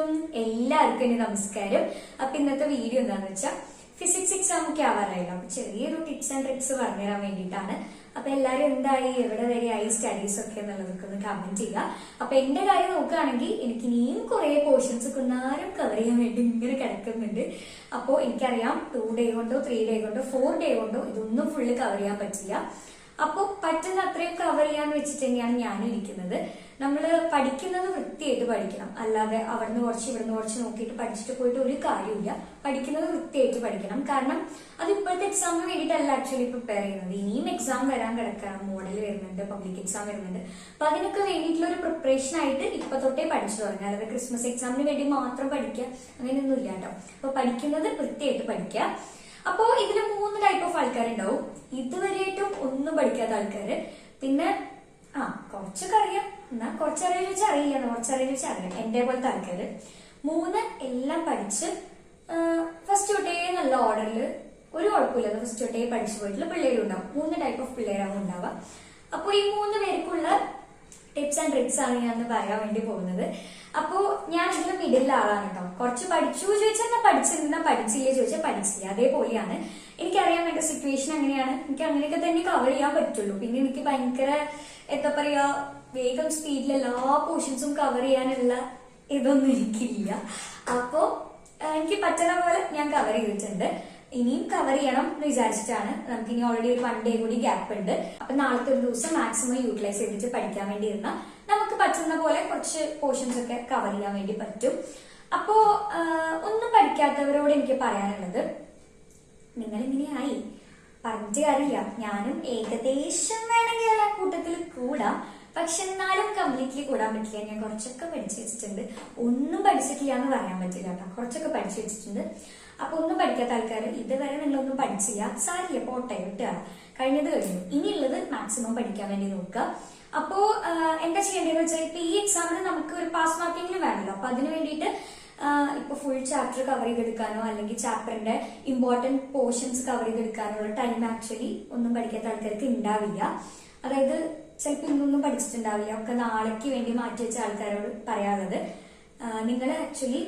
അലൈക്കും എല്ലാവർക്കും എന്റെ നമസ്കാരം. അപ്പൊ ഇന്നത്തെ വീഡിയോ എന്താന്ന് വെച്ചാൽ ഫിസിക്സ് എക്സാം ഒക്കെ ആവാറായല്ലോ അപ്പൊ ചെറിയൊരു ടിപ്സ് ആൻഡ് ട്രിക്സ് പറഞ്ഞുതരാൻ വേണ്ടിയിട്ടാണ്. അപ്പൊ എല്ലാരും എന്തായി എവിടെ വരെ ആയി സ്റ്റഡീസ് ഒക്കെ എന്നുള്ളതൊക്കെ ഒന്ന് കമന്റ് ചെയ്യുക. അപ്പൊ എന്റെ കാര്യം നോക്കുകയാണെങ്കിൽ എനിക്ക് ഇനിയും കുറെ പോർഷൻസ് കുന്നാരും കവർ ചെയ്യാൻ വേണ്ടി ഇങ്ങനെ കിടക്കുന്നുണ്ട്. അപ്പോ എനിക്കറിയാം ടു ഡേ കൊണ്ടോ ത്രീ ഡേ കൊണ്ടോ ഫോർ ഡേ കൊണ്ടോ ഇതൊന്നും ഫുള്ള് കവർ ചെയ്യാൻ പറ്റില്ല. അപ്പോൾ പറ്റുന്ന അത്രയും കവർ ചെയ്യാന്ന് വെച്ചിട്ട് തന്നെയാണ് ഞാനും ഇരിക്കുന്നത്. നമ്മൾ പഠിക്കുന്നത് വൃത്തിയായിട്ട് പഠിക്കണം. അല്ലാതെ അവിടുന്ന് കുറച്ച് ഇവിടുന്ന് കുറച്ച് നോക്കിയിട്ട് പഠിച്ചിട്ട് പോയിട്ട് ഒരു കാര്യമില്ല പഠിക്കുന്നത് വൃത്തിയായിട്ട് പഠിക്കണം. കാരണം അത് ഇപ്പോഴത്തെ എക്സാമിന് വേണ്ടിയിട്ടല്ല ആക്ച്വലി പ്രിപ്പയർ ചെയ്യുന്നത്. ഇനിയും എക്സാം വരാൻ കിടക്കണം മോഡൽ വരുന്നുണ്ട് പബ്ലിക് എക്സാം വരുന്നുണ്ട്. അപ്പൊ അതിനൊക്കെ വേണ്ടിയിട്ടുള്ള ഒരു പ്രിപ്പറേഷൻ ആയിട്ട് ഇപ്പൊ തൊട്ടേ പഠിച്ചു തുടങ്ങുക. അല്ലാതെ ക്രിസ്മസ് എക്സാമിന് വേണ്ടി മാത്രം പഠിക്കുക. അങ്ങനെയൊന്നും ഇല്ല കേട്ടോ. അപ്പൊ പഠിക്കുന്നത് വൃത്തിയായിട്ട് പഠിക്കുക. അപ്പോ ഇതിൽ മൂന്ന് ടൈപ്പ് ഓഫ് ആൾക്കാരുണ്ടാവും. ഇതുവരെയായിട്ടും ഒന്നും പഠിക്കാത്ത ആൾക്കാർ പിന്നെ ആ കുറച്ചൊക്കെ അറിയാം എന്നാ കുറച്ചറിയാൻ വെച്ചാൽ അറിയില്ല കുറച്ചറിയാൻ വെച്ചാൽ അറിയാം എന്റെ പോലത്തെ ആൾക്കാര്. മൂന്ന് എല്ലാം പഠിച്ച് ഫസ്റ്റ് തൊട്ടേ നല്ല ഓർഡറിൽ ഒരു കുഴപ്പമില്ല ഫസ്റ്റ് തൊട്ടേ പഠിച്ചു പോയിട്ടുള്ള പിള്ളേരും ഉണ്ടാവും മൂന്ന് ടൈപ്പ് ഓഫ് പിള്ളേരാണ് ഉണ്ടാവുക. അപ്പോൾ ഈ മൂന്ന് പേർക്കുള്ള ടിപ്സ് ആൻഡ് ട്രിക്സ് ആണ് ഞാൻ പറയാൻ വേണ്ടി പോകുന്നത്. അപ്പോ ഞാൻ ഇതിൽ മിഡിലെ ആളാണ് കേട്ടോ. കുറച്ച് പഠിച്ചു ചോദിച്ചാൽ ഞാൻ പഠിച്ചിരുന്ന. പഠിച്ചില്ലേ ചോദിച്ചാൽ പഠിച്ചില്ല. അതേപോലെയാണ്. എനിക്കറിയാൻ വേണ്ട സിറ്റുവേഷൻ അങ്ങനെയാണ് എനിക്ക് അങ്ങനെയൊക്കെ തന്നെ കവർ ചെയ്യാൻ പറ്റുള്ളൂ. പിന്നെ എനിക്ക് ഭയങ്കര എന്താ പറയാ വേഗം സ്പീഡിൽ എല്ലാ പോർഷൻസും കവർ ചെയ്യാനുള്ള ഇതൊന്നും എനിക്കില്ല. അപ്പോ എനിക്ക് പറ്റണ പോലെ ഞാൻ കവർ ചെയ്തിട്ടുണ്ട്. ഇനിയും കവർ ചെയ്യണം എന്ന് വിചാരിച്ചിട്ടാണ്. നമുക്ക് ഇനി ഓൾറെഡി ഒരു വൺ ഡേ കൂടി ഗ്യാപ്പ് ഉണ്ട്. അപ്പൊ നാളത്തെ ഒരു ദിവസം മാക്സിമം യൂട്ടിലൈസ് ചെയ്തിട്ട് പഠിക്കാൻ വേണ്ടി ഇരുന്ന നമുക്ക് പറ്റുന്ന പോലെ കുറച്ച് പോർഷൻസ് ഒക്കെ കവർ ചെയ്യാൻ വേണ്ടി പറ്റും. അപ്പോ ഒന്നും പഠിക്കാത്തവരോട് എനിക്ക് പറയാനുള്ളത് നിങ്ങൾ ഇങ്ങനെയായി പറഞ്ഞിട്ട് കാര്യമില്ല. ഞാനും ഏകദേശം വേണമെങ്കിൽ ആ കൂട്ടത്തിൽ കൂടാം. പക്ഷെ എന്നാലും കംപ്ലീറ്റ്ലി കൂടാൻ പറ്റില്ല. ഞാൻ കുറച്ചൊക്കെ പഠിച്ചു വെച്ചിട്ടുണ്ട്. ഒന്നും പഠിച്ചിട്ടില്ല എന്ന് പറയാൻ പറ്റില്ല കേട്ടോ. കുറച്ചൊക്കെ പഠിച്ചു വെച്ചിട്ടുണ്ട്. അപ്പൊ ഒന്നും പഠിക്കാത്ത ആൾക്കാർ ഇതുവരെ നിങ്ങളൊന്നും പഠിച്ചില്ല. സാരില്ല പോട്ടെ വിട്ടുക കഴിഞ്ഞത് കഴിഞ്ഞു. ഇനിയുള്ളത് മാക്സിമം പഠിക്കാൻ വേണ്ടി നോക്കുക. അപ്പോ എന്താ ചെയ്യേണ്ടതെന്ന് വെച്ചാൽ ഇപ്പൊ ഈ എക്സാമിന് നമുക്ക് ഒരു പാസ് മാർക്കെങ്കിലും വേണമല്ലോ അപ്പൊ അതിന് വേണ്ടിയിട്ട് ഇപ്പൊ ഫുൾ ചാപ്റ്റർ കവർ ചെയ്തെടുക്കാനോ അല്ലെങ്കിൽ ചാപ്റ്ററിന്റെ ഇമ്പോർട്ടന്റ് പോർഷൻസ് കവർ ചെയ്തെടുക്കാനോ ടൈം ആക്ച്വലി ഒന്നും പഠിക്കാത്ത ആൾക്കാർക്ക് ഉണ്ടാവില്ല അതായത് ചിലപ്പോൾ ഇന്നൊന്നും പഠിച്ചിട്ടുണ്ടാവില്ല. ഒക്കെ നാളേക്ക് വേണ്ടി മാറ്റി വെച്ച ആൾക്കാരോട് പറയാനുള്ളത് നിങ്ങൾ ആക്ച്വലി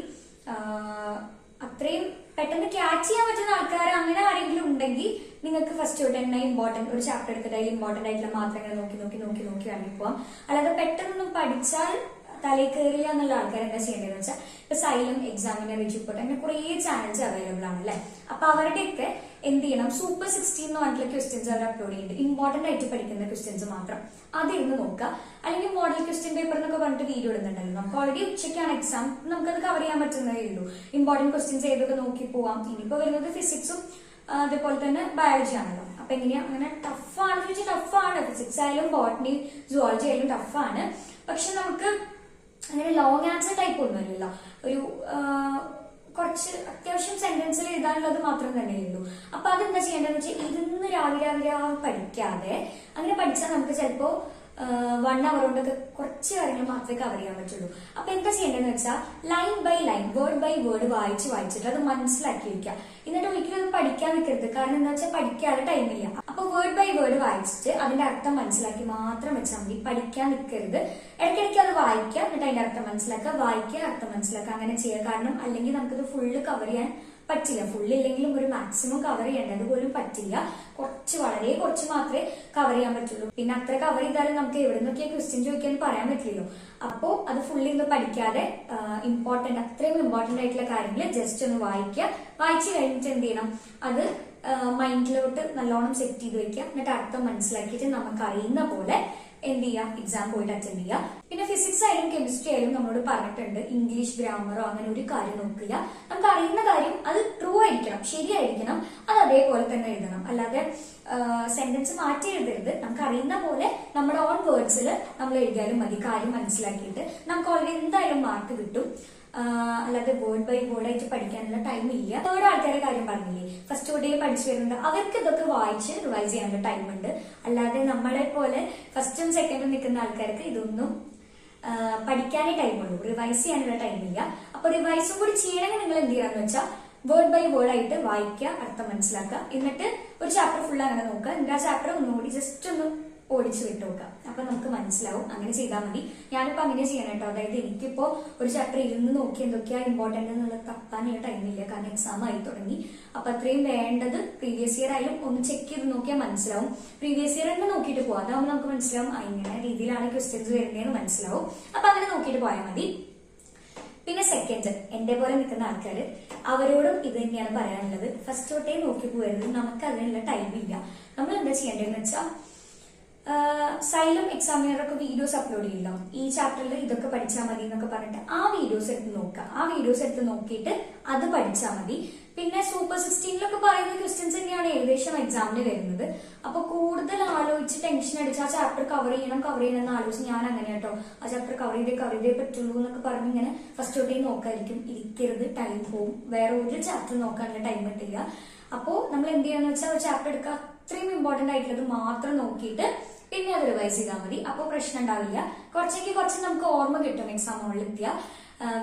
അത്രയും പെട്ടെന്ന് ക്യാച്ച് ചെയ്യാൻ പറ്റുന്ന ആൾക്കാർ അങ്ങനെ ആരെങ്കിലും ഉണ്ടെങ്കിൽ നിങ്ങൾക്ക് ഫസ്റ്റ് തൊട്ട് തന്നെ ഇമ്പോർട്ടന്റ് ഒരു ചാപ്റ്റർ എടുത്തിട്ട് അതിൽ ഇമ്പോർട്ടന്റ് ആയിട്ടുള്ള മാത്രങ്ങൾ നോക്കി നോക്കി നോക്കി നോക്കി വേണമെങ്കിൽ പോവാം അല്ലാതെ പെട്ടെന്നൊന്നും പഠിച്ചാൽ തലയിൽ കയറില്ല എന്നുള്ള ആൾക്കാർ എന്താ ചെയ്യേണ്ടതെന്ന് വെച്ചാൽ ഇപ്പൊ സൈലം എക്സാമിനർ റിപ്പോർട്ട് അങ്ങനെ കുറേ ചാനൽസ് അവൈലബിൾ ആണ് അല്ലെ? അപ്പൊ അവരുടെയൊക്കെ എന്ത് ചെയ്യണം? സൂപ്പർ സിക്സ്റ്റീൻ എന്ന് പറഞ്ഞിട്ടുള്ള ക്വസ്റ്റ്യൻസ് അവർ അപ്ലോഡ് ചെയ്യുന്നുണ്ട്. ഇമ്പോർട്ടന്റ് ആയിട്ട് പഠിക്കുന്ന ക്വസ്റ്റ്യൻസ് മാത്രം. അതിരുന്ന് നോക്കുക. അല്ലെങ്കിൽ മോഡൽ ക്വസ്റ്റ്യൻ പേപ്പർ എന്നൊക്കെ പറഞ്ഞിട്ട് വീഡിയോ ഇടുന്നുണ്ടല്ലോ. നമുക്ക് ഓൾറെഡി ഉച്ചയ്ക്കാണ് എക്സാം നമുക്കത് കവർ ചെയ്യാൻ പറ്റുന്നതേ ഉള്ളൂ. ഇമ്പോർട്ടന്റ് ക്വസ്റ്റ്യൻസ് ഏതൊക്കെ നോക്കി പോവാം. ഇനിയിപ്പോ വരുന്നത് ഫിസിക്സും അതേപോലെ തന്നെ ബയോളജി ആണല്ലോ. അപ്പൊ എങ്ങനെയാ? അങ്ങനെ ടഫാണ് ചോദിച്ചാൽ ടഫാണ് ഫിസിക്സ് ആയാലും ബോട്ടണി സുവോളജി ആയാലും ടഫാണ് പക്ഷെ നമുക്ക് അങ്ങനെ ലോങ് ആൻസർ ടൈപ്പ് ഒന്നും അല്ലല്ല ഒരു കുറച്ച് അത്യാവശ്യം സെന്റൻസിൽ എഴുതാനുള്ളത് മാത്രം തന്നെ ഉള്ളൂ അപ്പൊ അതെന്താ ചെയ്യേണ്ടതെന്ന് വെച്ചാൽ ഇരുന്ന് രാവിലെ രാവിലെ പഠിക്കാതെ അങ്ങനെ പഠിച്ചാൽ നമുക്ക് ചിലപ്പോ വൺ അവർ കൊണ്ടൊക്കെ കുറച്ച് കാര്യങ്ങൾ മാത്രമേ കവർ ചെയ്യാൻ പറ്റുള്ളൂ. അപ്പൊ എന്താ ചെയ്യേണ്ടതെന്ന് വെച്ചാൽ line by line word by word വായിച്ച് വായിച്ചിട്ട് അത് മനസ്സിലാക്കി വെക്കുക എന്നിട്ട് ഒരിക്കലും അത് പഠിക്കാൻ നിൽക്കരുത്. കാരണം എന്താ വെച്ചാൽ പഠിക്കാതെ ടൈമില്ല അപ്പൊ വേർഡ് ബൈ വേർഡ് വായിച്ചിട്ട് അതിന്റെ അർത്ഥം മനസ്സിലാക്കി മാത്രം വെച്ചാൽ മതി. പഠിക്കാൻ നിൽക്കരുത്. ഇടയ്ക്കിടയ്ക്ക് അത് വായിക്കുക. എന്നിട്ട് അതിന്റെ അർത്ഥം മനസ്സിലാക്കുക. വായിക്കുക അർത്ഥം മനസ്സിലാക്കുക. അങ്ങനെ ചെയ്യുക. കാരണം അല്ലെങ്കിൽ നമുക്കത് ഫുള്ള് കവർ ചെയ്യാൻ പറ്റില്ല. ഫുള്ള് ഇല്ലെങ്കിലും ഒരു മാക്സിമം കവർ ചെയ്യേണ്ടത് പോലും പറ്റില്ല. കുറച്ച് വളരെ കുറച്ച് മാത്രമേ കവർ ചെയ്യാൻ പറ്റുള്ളൂ. പിന്നെ അത്ര കവർ ചെയ്താലും നമുക്ക് എവിടെ നിന്നൊക്കെ ക്വസ്റ്റ്യൻ ചോദിക്കാൻ പറയാൻ പറ്റില്ലല്ലോ. അപ്പോ അത് ഫുള്ളി ഒന്ന് പഠിക്കാതെ ഇമ്പോർട്ടന്റ് അത്രയും ഇമ്പോർട്ടന്റ് ആയിട്ടുള്ള കാര്യങ്ങൾ ജസ്റ്റ് ഒന്ന് വായിക്കുക. വായിച്ചു കഴിഞ്ഞിട്ട് എന്ത് ചെയ്യണം? അത് മൈൻഡിലോട്ട് നല്ലോണം സെറ്റ് ചെയ്ത് വെക്കുക. എന്നിട്ട് അർത്ഥം മനസ്സിലാക്കിയിട്ട് നമുക്ക് അറിയുന്ന പോലെ എന്ത് ചെയ്യാം? എക്സാം പോയിട്ട് അറ്റൻഡ് ചെയ്യാം. പിന്നെ ഫിസിക്സ് ആയാലും കെമിസ്ട്രി ആയാലും നമ്മളോട് പറഞ്ഞിട്ടുണ്ട് ഇംഗ്ലീഷ് ഗ്രാമറോ അങ്ങനെ ഒരു കാര്യം നോക്കില്ല നമുക്ക് അറിയുന്ന കാര്യം അത് ട്രൂ ആയിരിക്കണം ശരിയായിരിക്കണം അത് അതേപോലെ തന്നെ എഴുതണം. അല്ലാതെ സെന്റൻസ് മാറ്റി എഴുതരുത്. നമുക്ക് അറിയുന്ന പോലെ നമ്മുടെ ഓൺ വേർഡ്സിൽ നമ്മൾ എഴുതിയാലും മതി. കാര്യം മനസ്സിലാക്കിയിട്ട്. നമുക്ക് ഓൾറെഡി എന്തായാലും മാർക്ക് കിട്ടും. അല്ലാതെ വേർഡ് ബൈ വേർഡ് ആയിട്ട് പഠിക്കാനുള്ള ടൈം ഇല്ല. തേർഡ് ആൾക്കാരെ കാര്യം പറഞ്ഞില്ലേ? ഫസ്റ്റ് ഡേ പഠിച്ചു വരുന്നുണ്ട്. അവർക്ക് ഇതൊക്കെ വായിച്ച് റിവൈസ് ചെയ്യാനുള്ള ടൈം ഉണ്ട്. അല്ലാതെ നമ്മളെ പോലെ ഫസ്റ്റും സെക്കൻഡും നിൽക്കുന്ന ആൾക്കാർക്ക് ഇതൊന്നും പഠിക്കാനേ ടൈം ടൈമുള്ളൂ റിവൈസ് ചെയ്യാനുള്ള ഇല്ല. അപ്പൊ റിവൈസും കൂടി ചെയ്യണമെങ്കിൽ നിങ്ങൾ എന്ത് ചെയ്യാന്ന് വെച്ചാൽ വേർഡ് ബൈ വേർഡ് ആയിട്ട് വായിക്കുക അർത്ഥം മനസ്സിലാക്കുക. എന്നിട്ട് ഒരു ചാപ്റ്റർ ഫുൾ അങ്ങനെ നോക്കുക. എന്നിട്ട് ആ ചാപ്റ്റർ ഒന്നുകൂടി ജസ്റ്റ് ഒന്ന് ഓടിച്ചു വിട്ടു നോക്കാം അപ്പൊ നമുക്ക് മനസ്സിലാവും. അങ്ങനെ ചെയ്താൽ മതി. ഞാനിപ്പോ അങ്ങനെ ചെയ്യണം കേട്ടോ. അതായത് എനിക്കിപ്പോ ഒരു ചാപ്റ്റർ ഇരുന്ന് നോക്കി എന്തൊക്കെയാ ഇമ്പോർട്ടന്റ് എന്നുള്ളത് തപ്പാനുള്ള ടൈമില്ല കാരണം എക്സാം ആയി തുടങ്ങി. അപ്പൊ അത്രയും വേണ്ടത് പ്രീവിയസ് ഇയർ ആയാലും ഒന്ന് ചെക്ക് ചെയ്ത് നോക്കിയാൽ മനസ്സിലാവും. പ്രീവിയസ് ഇയർ തന്നെ നോക്കിയിട്ട് പോവാം. അതാവുമ്പോൾ നമുക്ക് മനസ്സിലാവും ഇങ്ങനെ രീതിയിലാണ് ക്വസ്റ്റ്യൻസ് വരുന്നതെന്ന് മനസ്സിലാവും. അപ്പൊ അങ്ങനെ നോക്കിയിട്ട് പോയാൽ മതി. പിന്നെ സെക്കൻഡ് എന്റെ പോലെ നിൽക്കുന്ന ആൾക്കാർ അവരോടും ഇത് തന്നെയാണ് പറയാനുള്ളത്. ഫസ്റ്റ് തൊട്ടേ നോക്കി പോകരുത്. നമുക്ക് അതിനുള്ള ടൈമില്ല നമ്മൾ എന്താ ചെയ്യേണ്ടതെന്ന് വെച്ചാൽ സൈലം എക്സാമിനറൊക്കെ വീഡിയോസ് അപ്ലോഡ് ചെയ്യല്ലോ ഈ ചാപ്റ്ററിൽ ഇതൊക്കെ പഠിച്ചാൽ മതി എന്നൊക്കെ പറഞ്ഞിട്ട് ആ വീഡിയോസ് എടുത്ത് നോക്കുക. ആ വീഡിയോസ് എടുത്ത് നോക്കിയിട്ട് അത് പഠിച്ചാൽ മതി. പിന്നെ സൂപ്പർ സിക്സ്റ്റീനിലൊക്കെ പറയുന്ന ക്വസ്റ്റ്യൻസ് തന്നെയാണ് ഏകദേശം എക്സാമിന് വരുന്നത്. അപ്പൊ കൂടുതൽ ആലോചിച്ച് ടെൻഷൻ അടിച്ച് ആ ചാപ്റ്റർ കവർ ചെയ്യണം കവർ ചെയ്യണം എന്ന് ആലോചിച്ച് ഞാൻ അങ്ങനെ കേട്ടോ. ആ ചാപ്റ്റർ കവർ ചെയ്തേ കവർ ചെയ്തേ പറ്റുള്ളൂ എന്നൊക്കെ പറഞ്ഞ് ഇങ്ങനെ ഫസ്റ്റ് ഡേ നോക്കായിരിക്കും. ഇരിക്കരുത് ടൈം പോവും വേറെ ഒരു ചാപ്റ്റർ നോക്കാനുള്ള ടൈം കിട്ടില്ല. അപ്പോ നമ്മൾ എന്ത് ചെയ്യാന്ന് വെച്ചാൽ ചാപ്റ്റർ എടുക്കുക. അത്രയും ഇമ്പോർട്ടന്റ് ആയിട്ടുള്ളത് മാത്രം നോക്കിയിട്ട് പിന്നെ അത് റിവൈസ് ചെയ്താൽ മതി. അപ്പോൾ പ്രശ്നം ഉണ്ടാവില്ല. കുറച്ചേക്ക് കുറച്ച് നമുക്ക് ഓർമ്മ കിട്ടും എക്സാം ഹോളിൽ എത്തിയാൽ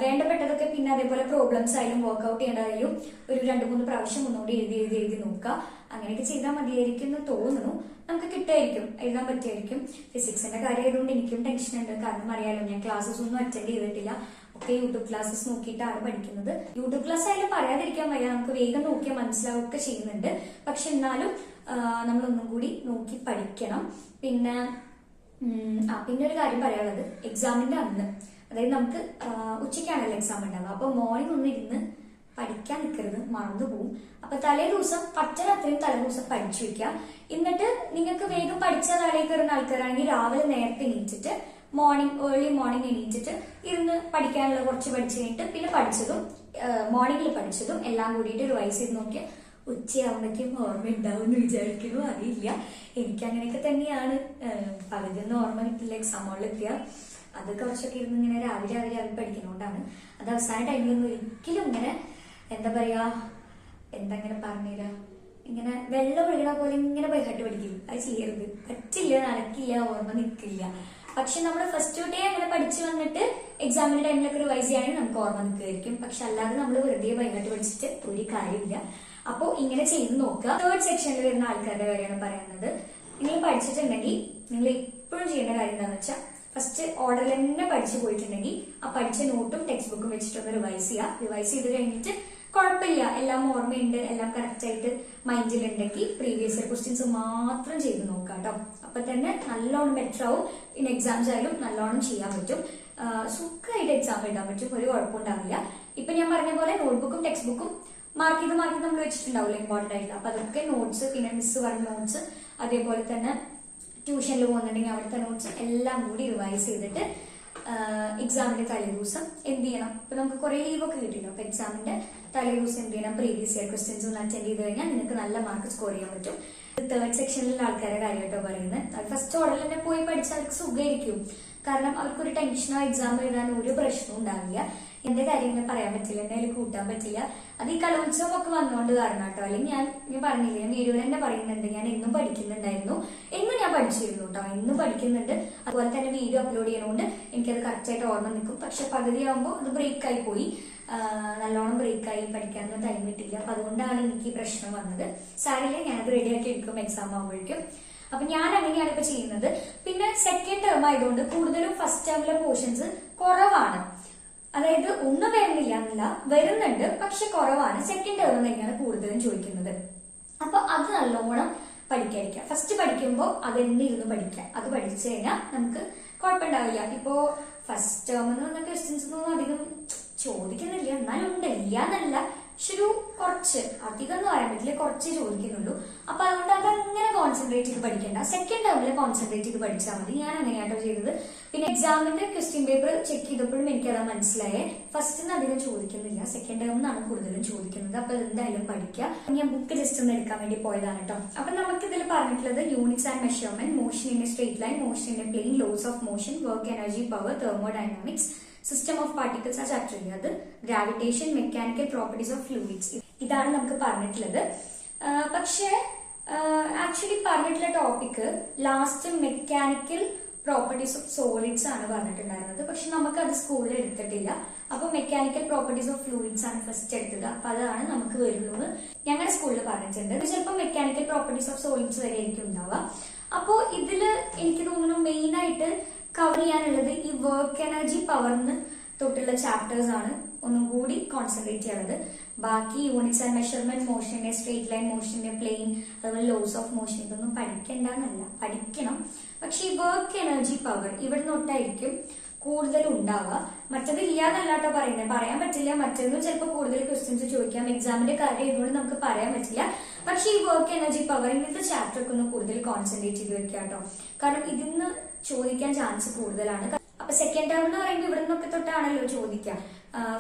വേണ്ടപ്പെട്ടതൊക്കെ പിന്നെ അതേപോലെ പ്രോബ്ലംസ് ആയാലും വർക്ക്ഔട്ട് ചെയ്യേണ്ടതായാലും ഒരു രണ്ട് മൂന്ന് പ്രാവശ്യം മുന്നോട്ട് എഴുതി എഴുതി എഴുതി നോക്കുക. അങ്ങനെയൊക്കെ ചെയ്താൽ മതിയായിരിക്കും എന്ന് തോന്നുന്നു. നമുക്ക് കിട്ടുമായിരിക്കും എഴുതാൻ പറ്റുമായിരിക്കും ഫിസിക്സിന്റെ കാര്യം ആയതുകൊണ്ട് എനിക്കും ടെൻഷൻ ഉണ്ട്. കാരണം അറിയാലോ ഞാൻ ക്ലാസ്സസ് ഒന്നും അറ്റൻഡ് ചെയ്തിട്ടില്ല. ഒക്കെ യൂട്യൂബ് ക്ലാസ്സസ് നോക്കിയിട്ടാണ് പഠിക്കുന്നത്. യൂട്യൂബ് ക്ലാസ് ആയാലും പറയാതിരിക്കാൻ വയ്യ. നമുക്ക് വേഗം നോക്കിയാൽ മനസ്സിലാവുകയൊക്കെ ചെയ്യുന്നുണ്ട്. പക്ഷെ എന്നാലും നമ്മളൊന്നും കൂടി നോക്കി പഠിക്കണം. പിന്നെ ആ പിന്നെ ഒരു കാര്യം പറയാനുള്ളത്. എക്സാമിന്റെ അന്ന്. അതായത് നമുക്ക് ഉച്ചയ്ക്കാണല്ലോ എക്സാം ഉണ്ടാവുക. അപ്പൊ മോർണിംഗ് ഒന്ന് ഇരുന്ന് പഠിക്കാൻ നിൽക്കരുത് മറന്നു പോവും. അപ്പൊ തലേ ദിവസം പറ്റണ അത്രയും തലേ ദിവസം പഠിച്ചു വെക്കുക. എന്നിട്ട് നിങ്ങൾക്ക് വേഗം പഠിച്ച തലയിൽ കയറുന്ന ആൾക്കാരാണെങ്കിൽ രാവിലെ നേരത്തെ എണീറ്റിട്ട് മോർണിംഗ് ഏർലി മോർണിംഗ് എണീറ്റിട്ട് ഇരുന്ന് പഠിക്കാനുള്ള കുറച്ച് പഠിച്ചു കഴിഞ്ഞിട്ട് പിന്നെ പഠിച്ചതും മോർണിംഗിൽ പഠിച്ചതും എല്ലാം കൂടിയിട്ട് റിവൈസ് ചെയ്ത് നോക്കിയാൽ ഉച്ചയാവുമ്പോഴേക്കും ഓർമ്മ ഉണ്ടാവും എന്ന് വിചാരിക്കുന്നു. അറിയില്ല. എനിക്ക് അങ്ങനെയൊക്കെ തന്നെയാണ് പലതൊന്നും ഓർമ്മ കിട്ടില്ല. എക്സാമുകളിലെത്തിയ അത് കുറച്ചൊക്കെ ഇരുന്ന് ഇങ്ങനെ രാവിലെ രാവിലെ രാവിലെ പഠിക്കുന്നതുകൊണ്ടാണ് അത് അവസാന ടൈമിലൊന്നും ഒരിക്കലും ഇങ്ങനെ എന്താ പറയാ എന്താ ഇങ്ങനെ പറഞ്ഞുതരാ ഇങ്ങനെ വെള്ളം ഒഴുകണ പോലെ ഇങ്ങനെ ബൈഹാട്ട് പഠിക്കും അത് ചെയ്യരുത്. പറ്റില്ല നടക്കില്ല ഓർമ്മ നിൽക്കില്ല പക്ഷെ നമ്മൾ ഫസ്റ്റ് ഡേ അങ്ങനെ പഠിച്ചു വന്നിട്ട് എക്സാമിന്റെ ടൈമിലൊക്കെ റിവൈസ് ചെയ്യാനും നമുക്ക് ഓർമ്മ നിൽക്കുമായിരിക്കും പക്ഷെ അല്ലാതെ നമ്മൾ വെറുതെ ബൈഹാട്ട് പഠിച്ചിട്ട് ഒരു കാര്യമില്ല അപ്പോ ഇങ്ങനെ ചെയ്ത് നോക്കുക. തേർഡ് സെക്ഷനിൽ വരുന്ന ആൾക്കാരുടെ കാര്യമാണ് പറയുന്നത്. നിങ്ങൾ പഠിച്ചിട്ടുണ്ടെങ്കിൽ നിങ്ങൾ എപ്പോഴും ചെയ്യേണ്ട കാര്യം എന്താണെന്ന് വെച്ചാൽ ഫസ്റ്റ് ഓർഡറിൽ തന്നെ പഠിച്ചു പോയിട്ടുണ്ടെങ്കിൽ ആ പഠിച്ച നോട്ടും ടെക്സ്റ്റ് ബുക്കും വെച്ചിട്ടൊന്ന് റിവൈസ് ചെയ്യുക. റിവൈസ് ചെയ്ത് കഴിഞ്ഞിട്ട് കുഴപ്പമില്ല. എല്ലാം ഓർമ്മയുണ്ട് എല്ലാം കറക്റ്റ് ആയിട്ട് മൈൻഡിലുണ്ടെങ്കിൽ പ്രീവിയസ് ഇയർ ക്വസ്റ്റ്യൻസ് മാത്രം ചെയ്ത് നോക്കുക കേട്ടോ. അപ്പൊ തന്നെ നല്ലോണം ബെറ്റർ ആവും. പിന്നെ എക്സാംസ് ആയാലും നല്ലോണം ചെയ്യാൻ പറ്റും. സുഖമായിട്ട് എക്സാം എഴുതാൻ പറ്റും. ഒരു കുഴപ്പമുണ്ടാവില്ല ഇപ്പൊ ഞാൻ പറഞ്ഞ പോലെ നോട്ട്ബുക്കും ടെക്സ്റ്റ് ബുക്കും മാർക്ക് ചെയ്ത് മാർക്ക് ചെയ്ത് നമ്മൾ വെച്ചിട്ടുണ്ടാവില്ല ഇമ്പോർട്ടന്റ് ആയിട്ട്. അപ്പൊ അതൊക്കെ നോട്ട്സ് പിന്നെ മിസ് പറഞ്ഞ നോട്ട്സ് അതേപോലെ തന്നെ ട്യൂഷനിൽ പോകുന്നുണ്ടെങ്കിൽ അവിടുത്തെ നോട്ട്സ് എല്ലാം കൂടി റിവൈസ് ചെയ്തിട്ട് എക്സാമിന്റെ തലേദിവസം എന്ത് ചെയ്യണം? ഇപ്പൊ നമുക്ക് കുറെ ലീവ് ഒക്കെ കിട്ടിയിട്ടുണ്ട്. അപ്പൊ എക്സാമിന്റെ തലേദിവസം എന്ത് ചെയ്യണം? പ്രീവിയസ് ഇയർ ക്വസ്റ്റ്യൻസ് ഒന്ന് അറ്റൻഡ് ചെയ്ത് കഴിഞ്ഞാൽ നിങ്ങൾക്ക് നല്ല മാർക്ക് സ്കോർ ചെയ്യാൻ പറ്റും. തേർഡ് സെക്ഷനിലുള്ള ആൾക്കാരെ കാര്യമായിട്ടോ പറയുന്നത്. ഫസ്റ്റ് ഓർഡറിൽ തന്നെ പോയി പഠിച്ചാൽ അവർക്ക് സുഖമായിരിക്കും കാരണം അവർക്കൊരു ടെൻഷനോ എക്സാം എഴുതാനോ ഒരു പ്രശ്നവും ഉണ്ടാവില്ല. എന്റെ കാര്യങ്ങൾ പറയാൻ പറ്റില്ല. എന്നെ അതിൽ കൂട്ടാൻ പറ്റില്ല. അത് ഈ കലോത്സവം ഒക്കെ വന്നുകൊണ്ട് കാരണം കേട്ടോ. അല്ലെങ്കിൽ ഞാൻ ഞാൻ പറഞ്ഞില്ല ഞാൻ വീഡിയോയിൽ തന്നെ പറയുന്നുണ്ട്. ഞാൻ എന്നും പഠിക്കുന്നുണ്ടായിരുന്നു. എന്നും ഞാൻ പഠിച്ചിരുന്നു കേട്ടോ. എന്നും പഠിക്കുന്നുണ്ട്. അതുപോലെ തന്നെ വീഡിയോ അപ്ലോഡ് ചെയ്യണോണ്ട് എനിക്കത് കറക്റ്റ് ആയിട്ട് ഓർമ്മ നിൽക്കും. പക്ഷെ പകുതിയാകുമ്പോൾ അത് ബ്രേക്ക് ആയി പോയി. നല്ലോണം ബ്രേക്ക് ആയി. പഠിക്കാനൊന്നും ടൈം കിട്ടില്ല അപ്പൊ അതുകൊണ്ടാണ് എനിക്ക് ഈ പ്രശ്നം വന്നത്. സാരില്ല ഞാനത് റെഡിയാക്കി എടുക്കും എക്സാം ആകുമ്പോഴേക്കും അപ്പൊ ഞാൻ അങ്ങനെയാണ് ഇപ്പൊ ചെയ്യുന്നത്. പിന്നെ സെക്കൻഡ് ടേം ആയതുകൊണ്ട് കൂടുതലും ഫസ്റ്റ് ടേമിലെ പോർഷൻസ് കുറവാണ്. അതായത് ഒന്നും വരുന്നില്ല എന്നല്ല വരുന്നുണ്ട് പക്ഷെ കുറവാണ്. സെക്കൻഡ് ടേം തന്നെയാണ് കൂടുതലും ചോദിക്കുന്നത്. അപ്പൊ അത് നല്ലോണം പഠിക്കാതിരിക്കുക ഫസ്റ്റ് പഠിക്കുമ്പോൾ അത് തന്നെ ഇരുന്ന് പഠിക്കുക അത് പഠിച്ചു കഴിഞ്ഞാൽ നമുക്ക് കുഴപ്പമുണ്ടാവില്ല. ഇപ്പോ ഫസ്റ്റ് ടേം എന്ന് പറഞ്ഞ ക്വസ്റ്റ്യൻസ് ഒന്നും അധികം ചോദിക്കുന്നില്ല. എന്നാലും ഉണ്ട്. ഇല്ല എന്നല്ല. ഒരു കുറച്ച് അധികം എന്ന് പറയാൻ പറ്റില്ല കുറച്ച് ചോദിക്കുന്നുള്ളൂ. അപ്പൊ അതുകൊണ്ട് അത് അങ്ങനെ കോൺസെൻട്രേറ്റ് ചെയ്ത് പഠിക്കേണ്ട. സെക്കൻഡ് ടേമിൽ കോൺസെൻട്രേറ്റ് ചെയ്ത് പഠിച്ചാൽ മതി. ഞാൻ അങ്ങനെയാട്ടോ ചെയ്തത്. പിന്നെ എക്സാമിന്റെ ക്വസ്റ്റ്യൻ പേപ്പർ ചെക്ക് ചെയ്തപ്പോഴും എനിക്കത് മനസ്സിലായേ. ഫസ്റ്റ് നിന്ന് അധികം ചോദിക്കുന്നില്ല. സെക്കൻഡ് ടേമിനാണ് കൂടുതലും ചോദിക്കുന്നത്. അപ്പൊ എന്തായാലും പഠിക്കുക ഞാൻ ബുക്ക് ജസ്റ്റ് ഒന്ന് എടുക്കാൻ വേണ്ടി പോയതാണ് കേട്ടോ അപ്പൊ നമുക്ക് ഇതിൽ പറഞ്ഞിട്ടുള്ളത് units and measurement motion in a straight line motion in a plane laws of motion work energy power thermodynamics system of particles ആ ചാപ്റ്റർ ചെയ്യുന്നത്. Gravitation mechanical properties of fluids ഇതാണ് നമുക്ക് പറഞ്ഞിട്ടുള്ളത്. പക്ഷേ ആക്ച്വലി പറഞ്ഞിട്ടുള്ള topic last mechanical properties of solids ആണ് പറഞ്ഞിട്ടുണ്ടായിരുന്നത്. പക്ഷെ നമുക്ക് അത് സ്കൂളിൽ എടുത്തിട്ടില്ല. അപ്പൊ മെക്കാനിക്കൽ പ്രോപ്പർട്ടീസ് ഓഫ് ഫ്ലൂയിഡ്സ് ആണ് ഫസ്റ്റ് എടുത്തത്. അപ്പൊ അതാണ് നമുക്ക് വരുന്നത്. ഞങ്ങളുടെ സ്കൂളിൽ പറഞ്ഞിട്ടുണ്ട്. ചിലപ്പോൾ മെക്കാനിക്കൽ പ്രോപ്പർട്ടീസ് ഓഫ് സോളിഡ്സ് വരെ ആയിരിക്കും ഉണ്ടാവുക. അപ്പോ ഇതിൽ എനിക്ക് തോന്നുന്നു മെയിൻ ആയിട്ട് കവർ ചെയ്യാനുള്ളത് ഈ വർക്ക് എനർജി പവറിന് തൊട്ടുള്ള ചാപ്റ്റേഴ്സ് ആണ്. ഒന്നും കൂടി കോൺസെൻട്രേറ്റ് ചെയ്യുന്നത് ബാക്കി യൂണിറ്റ്സ് ആൻഡ് മെഷർമെന്റ് മോഷന്റെ സ്ട്രേറ്റ് ലൈൻ മോഷന്റെ പ്ലെയിൻ അതുപോലെ ലോസ് ഓഫ് മോഷൻ ഇതൊന്നും പഠിക്കേണ്ടെന്നല്ല. പഠിക്കണം. പക്ഷെ ഈ വർക്ക് എനർജി പവർ ഇവിടെ തൊട്ടായിരിക്കും കൂടുതൽ ഉണ്ടാവുക. മറ്റത് ഇല്ലാന്നല്ലാട്ടോ പറയുന്നത് പറയാൻ പറ്റില്ല. മറ്റൊന്നും ചിലപ്പോൾ കൂടുതൽ ക്വസ്റ്റ്യൻസ് ചോദിക്കാം. എക്സാമിന്റെ കാര്യം ഇതുകൊണ്ട് നമുക്ക് പറയാൻ പറ്റില്ല. പക്ഷെ ഈ വർക്ക് എനർജി പവർ ഇങ്ങനത്തെ ചാപ്റ്റർ ഒക്കെ ഒന്ന് കൂടുതൽ കോൺസെൻട്രേറ്റ് ചെയ്ത് വെക്കാം കേട്ടോ കാരണം ഇതിന്ന് ചോദിക്കാൻ ചാൻസ് കൂടുതലാണ്. അപ്പൊ സെക്കൻഡ് ടേം എന്ന് പറയുമ്പോൾ ഇവിടെ നിന്നൊക്കെ തൊട്ടാണല്ലോ ചോദിക്കാം.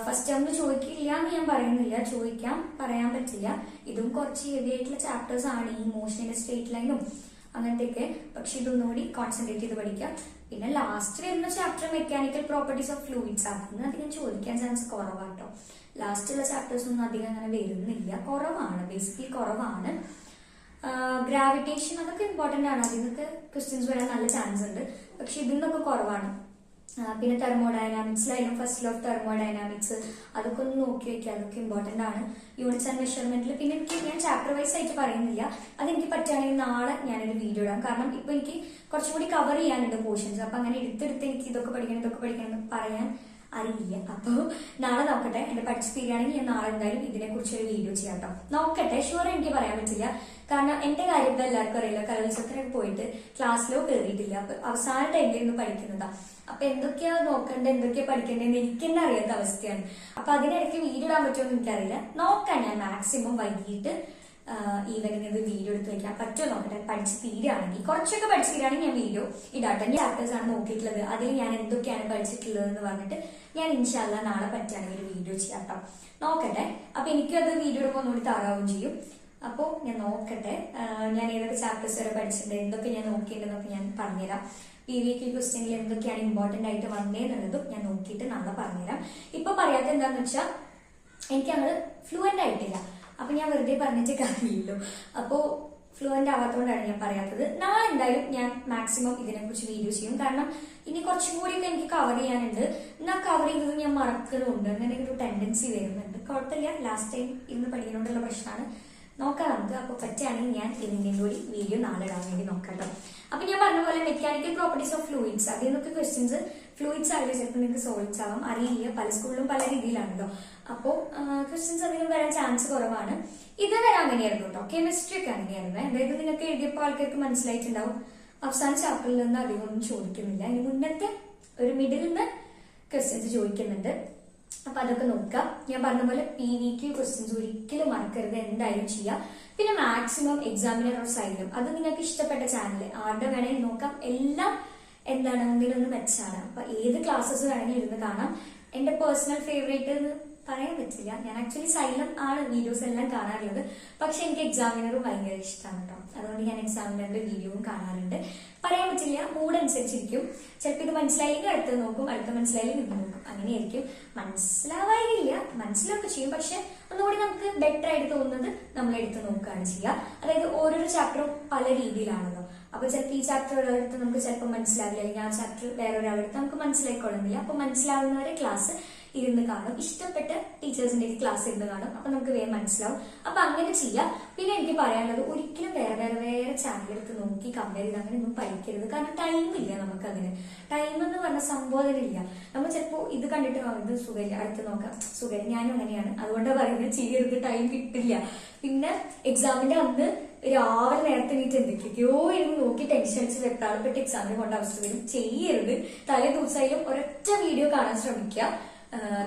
ഫസ്റ്റ് ടേമിൽ ചോദിക്കില്ല എന്ന് ഞാൻ പറയുന്നില്ല. ചോദിക്കാം പറയാൻ പറ്റില്ല. ഇതും കുറച്ച് ഹെവി ആയിട്ടുള്ള ചാപ്റ്റേഴ്സ് ആണ്. ഈ മോഷന്റെ സ്ട്രേറ്റ് ലൈനും അങ്ങനത്തെയൊക്കെ. പക്ഷെ ഇതൊന്നുകൂടി കോൺസെൻട്രേറ്റ് ചെയ്ത് പഠിക്കാം. പിന്നെ ലാസ്റ്റ് വരുന്ന chapter mechanical properties of fluids അതിന് അധികം ചോദിക്കാൻ ചാൻസ് കുറവാട്ടോ. ലാസ്റ്റ് ഉള്ള ചാപ്റ്റേഴ്സ് ഒന്നും അധികം അങ്ങനെ വരുന്നില്ല. കുറവാണ്. ബേസിക്കലി കുറവാണ്. ഗ്രാവിറ്റേഷൻ അതൊക്കെ ഇമ്പോർട്ടന്റ് ആണ്. അതിനൊക്കെ ക്വസ്റ്റ്യൻസ് വരാൻ നല്ല ചാൻസ് ഉണ്ട്. പക്ഷെ ഇതിന്നൊക്കെ കുറവാണ്. പിന്നെ തെർമോഡൈനാമിക്സിലായാലും ഫസ്റ്റ് ലോ ഓഫ് തെർമോഡൈനാമിക്സ് അതൊക്കെ ഒന്ന് നോക്കി വെക്കുക അതൊക്കെ ഇമ്പോർട്ടന്റ് ആണ്. യൂണിറ്റ്സ് ആൻഡ് മെഷർമെന്റിൽ പിന്നെ എനിക്ക് ഞാൻ ചാപ്റ്റർ വൈസ് ആയിട്ട് പറയുന്നില്ല. അതെനിക്ക് പറ്റുകയാണെങ്കിൽ നാളെ ഞാനൊരു വീഡിയോ ഇടാം. കാരണം ഇപ്പൊ എനിക്ക് കുറച്ചും കൂടി കവർ ചെയ്യാനുണ്ട് പോർഷൻസ് അപ്പൊ അങ്ങനെ എടുത്തെടുത്ത് എനിക്ക് ഇതൊക്കെ പഠിക്കണം ഇതൊക്കെ പഠിക്കണം എന്ന് പറയാൻ അറിയില്ല. അപ്പൊ നാളെ നോക്കട്ടെ. എന്റെ പഠിച്ചു തീരുകയാണെങ്കിൽ ഞാൻ നാളെ എന്തായാലും ഇതിനെ കുറിച്ച് ഒരു വീഡിയോ ചെയ്യാം കേട്ടോ നോക്കട്ടെ. ഷുവർ എനിക്ക് പറയാൻ പറ്റില്ല. കാരണം എന്റെ കാര്യം ഇപ്പൊ എല്ലാവർക്കും അറിയില്ല. കലോത്സവത്തിനൊക്കെ പോയിട്ട് ക്ലാസ്സിലോ കയറിയിട്ടില്ല അപ്പൊ അവസാന ടൈമിൽ ഇന്ന് പഠിക്കുന്നതാ. അപ്പൊ എന്തൊക്കെയാ നോക്കണ്ടേ? എന്തൊക്കെയാ പഠിക്കേണ്ടതെന്ന് എനിക്ക് തന്നെ അറിയാത്ത അവസ്ഥയാണ്. അപ്പൊ അതിനിടയ്ക്ക് വീഡിയോ ഇടാൻ പറ്റുമെന്ന് എനിക്കറിയില്ല. നോക്കാം ഞാൻ മാക്സിമം വൈകിട്ട് ഈവനിങ് ഇത് വീഡിയോ എടുത്ത് വയ്ക്കാൻ പറ്റുമോ നോക്കട്ടെ? പഠിച്ച് തീരുകയാണെങ്കിൽ കുറച്ചൊക്കെ പഠിച്ച് തീരുകയാണെങ്കിൽ ഞാൻ വീഡിയോ ഇടാട്ടെ ചാപ്റ്റേഴ്സ് ആണ് നോക്കിയിട്ടുള്ളത്. അതിൽ ഞാൻ എന്തൊക്കെയാണ് പഠിച്ചിട്ടുള്ളത് എന്ന് പറഞ്ഞിട്ട് ഞാൻ ഇൻഷാല്ല നാളെ പറ്റുകയാണെങ്കിൽ ഒരു വീഡിയോ ചെയ്യാം കേട്ടോ. നോക്കട്ടെ. അപ്പൊ എനിക്കത് വീഡിയോ ഇടുമ്പോൾ ഒന്നുകൂടി താറാവും ചെയ്യും. അപ്പോൾ ഞാൻ നോക്കട്ടെ. ഞാൻ ഏതൊക്കെ ചാപ്റ്റേഴ്സ് വരെ പഠിച്ചിട്ടുണ്ട് എന്തൊക്കെ ഞാൻ നോക്കിയിട്ടുണ്ടെന്നൊക്കെ ഞാൻ പറഞ്ഞുതരാം. പി വി ക്യു ക്വസ്റ്റ്യനിൽ എന്തൊക്കെയാണ് ഇമ്പോർട്ടന്റ് ആയിട്ട് വന്നേന്നുള്ളതും ഞാൻ നോക്കിയിട്ട് നാളെ പറഞ്ഞുതരാം. ഇപ്പൊ പറയാത്ത എന്താന്ന് വെച്ചാൽ എനിക്ക് അങ്ങോട്ട് ഫ്ലുവന്റ് ആയിട്ടില്ല. അപ്പൊ ഞാൻ വെറുതെ പറഞ്ഞിട്ട് കാര്യമില്ലല്ലോ. അപ്പോ ഫ്ലുവന്റ് ആവാത്തതുകൊണ്ടാണ് ഞാൻ പറയാത്തത്. നാളെ എന്തായാലും ഞാൻ മാക്സിമം ഇതിനെക്കുറിച്ച് വീഡിയോ ചെയ്യും. കാരണം ഇനി കുറച്ചും കൂടിയൊക്കെ എനിക്ക് കവർ ചെയ്യാനുണ്ട്. എന്നാ കവർ ചെയ്തത് ഞാൻ മറക്കുന്നുണ്ട് അങ്ങനെ ഒരു ടെൻഡൻസി വരുന്നുണ്ട്. കുഴപ്പമില്ല. ലാസ്റ്റ് ടൈം ഇരുന്ന് പഠിക്കുന്നതുകൊണ്ടുള്ള പ്രശ്നമാണ്. നോക്കാം നമുക്ക്. അപ്പൊ പറ്റുകയാണെങ്കിൽ ഞാൻ ഇതിന്റെ കൂടി വീഡിയോ നാളെ ഇടാൻ വേണ്ടി നോക്കാം കേട്ടോ. അപ്പൊ ഞാൻ പറഞ്ഞ പോലെ മെക്കാനിക്കൽ പ്രോപ്പർട്ടീസ് ഓഫ് ഫ്ലൂയിഡ്സ് അതിൽ നിന്നൊക്കെ ക്വസ്റ്റ്യൻസ് ഫ്ലൂയിഡ്സ് ആയിട്ട് ചിലപ്പോൾ നിങ്ങൾക്ക് സോൾവ് ആവാം. അറിയില്ല. പല സ്കൂളിലും പല രീതിയിലാണല്ലോ. അപ്പോൾ ക്വസ്റ്റ്യൻസ് അധികം വരാൻ ചാൻസ് കുറവാണ്. ഇത് വരാൻ അങ്ങനെയായിരുന്നു കേട്ടോ. കെമിസ്ട്രി ഒക്കെ അങ്ങനെയായിരുന്നു. അതായത് നിങ്ങൾക്ക് എഴുതിയപ്പോൾ ആൾക്കാർക്ക് മനസ്സിലായിട്ടുണ്ടാവും. അവസാന ചാപ്റ്ററിൽ നിന്ന് അധികം ഒന്നും ചോദിക്കുന്നില്ല. ഇനി മുന്നത്തെ ഒരു മിഡിൽ നിന്ന് ക്വസ്റ്റ്യൻസ് ചോദിക്കുന്നുണ്ട്. അപ്പൊ അതൊക്കെ നോക്കാം. ഞാൻ പറഞ്ഞ പോലെ പി വി ക്യു ക്വസ്റ്റ്യൻസ് ഒരിക്കലും മറക്കരുത്. എന്തായാലും ചെയ്യാം. പിന്നെ മാക്സിമം എക്സാമിനർ ഓഫ് സൈലം അത് നിങ്ങൾക്ക് ഇഷ്ടപ്പെട്ട ചാനൽ ആരുടെ വേണമെങ്കിൽ നോക്കാം. എല്ലാം എന്താണ് ഒന്ന് മെച്ചാണ് അപ്പൊ ഏത് ക്ലാസ്സസ് വേണമെങ്കിലും ഇരുന്ന് കാണാം. എന്റെ പേഴ്സണൽ ഫേവറേറ്റ് പറയാൻ പറ്റില്ല. ഞാൻ ആക്ച്വലി സൈലം ആണ് വീഡിയോസ് എല്ലാം കാണാറുള്ളത്. പക്ഷെ എനിക്ക് എക്സാമിനർ ഭയങ്കര ഇഷ്ടമാണ് കേട്ടോ അതുകൊണ്ട് ഞാൻ എക്സാമിനറിന്റെ വീഡിയോയും കാണാറുണ്ട്. പറയാൻ പറ്റില്ല. മൂഡ് അനുസരിച്ചിരിക്കും. ചിലപ്പോൾ ഇത് മനസ്സിലായില്ലെങ്കിൽ അടുത്ത് നോക്കും. അടുത്ത മനസ്സിലായില്ലെങ്കിൽ ഇത് നോക്കും. അങ്ങനെയായിരിക്കും. മനസ്സിലാവായില്ല മനസ്സിലൊക്കെ ചെയ്യും. പക്ഷെ ഒന്നുകൂടി നമുക്ക് ബെറ്റർ ആയിട്ട് തോന്നുന്നത് നമ്മൾ എടുത്ത് നോക്കുകയാണ് ചെയ്യുക. അതായത് ഓരോരോ ചാപ്റ്ററും പല രീതിയിലാണല്ലോ അപ്പൊ ചിലപ്പോൾ ഈ ചാപ്റ്റർ ഒരാളെടുത്ത് നമുക്ക് ചിലപ്പോൾ മനസ്സിലാവില്ല. അല്ലെങ്കിൽ ആ ചാപ്റ്റർ വേറെ ഒരാളെടുത്ത് നമുക്ക് മനസ്സിലായിക്കൊള്ളുന്നില്ല അപ്പൊ മനസ്സിലാവുന്നവരെ ക്ലാസ് ഇരുന്ന് കാണും. ഇഷ്ടപ്പെട്ട ടീച്ചേഴ്സിന്റെ ക്ലാസ് ഇരുന്ന് കാണും. അപ്പൊ നമുക്ക് വേഗം മനസ്സിലാവും. അപ്പൊ അങ്ങനെ ചെയ്യാം. പിന്നെ എനിക്ക് പറയാനുള്ളത് ഒരിക്കലും വേറെ വേറെ വേറെ ചാനലുകൾക്ക് നോക്കി കമ്പയർ ചെയ്ത് അങ്ങനെ ഒന്നും പഠിക്കരുത്. കാരണം ടൈം ഇല്ല നമുക്ക് അതിന് ടൈം എന്ന് പറഞ്ഞ സംബോധന ഇല്ല. നമ്മൾ ചിലപ്പോ ഇത് കണ്ടിട്ട് ഇത് സുഖം അടുത്ത് നോക്കാം. സുഖം ഞാനും അങ്ങനെയാണ്. അതുകൊണ്ടാണ് പറയുന്നത് ചെയ്യരുത്. ടൈം കിട്ടില്ല. പിന്നെ എക്സാമിന്റെ അന്ന് രാവിലെ നേരത്തെ നീറ്റ് എന്തൊക്കെയോ ഇരുന്ന് നോക്കി ടെൻഷൻ അടിച്ച് വെപ്രാളപ്പെട്ട് എക്സാമിന് കൊണ്ട അവസ്ഥ വരും. ചെയ്യരുത്. തലേ ദിവസമായാലും ഒരൊറ്റ വീഡിയോ കാണാൻ ശ്രമിക്കുക.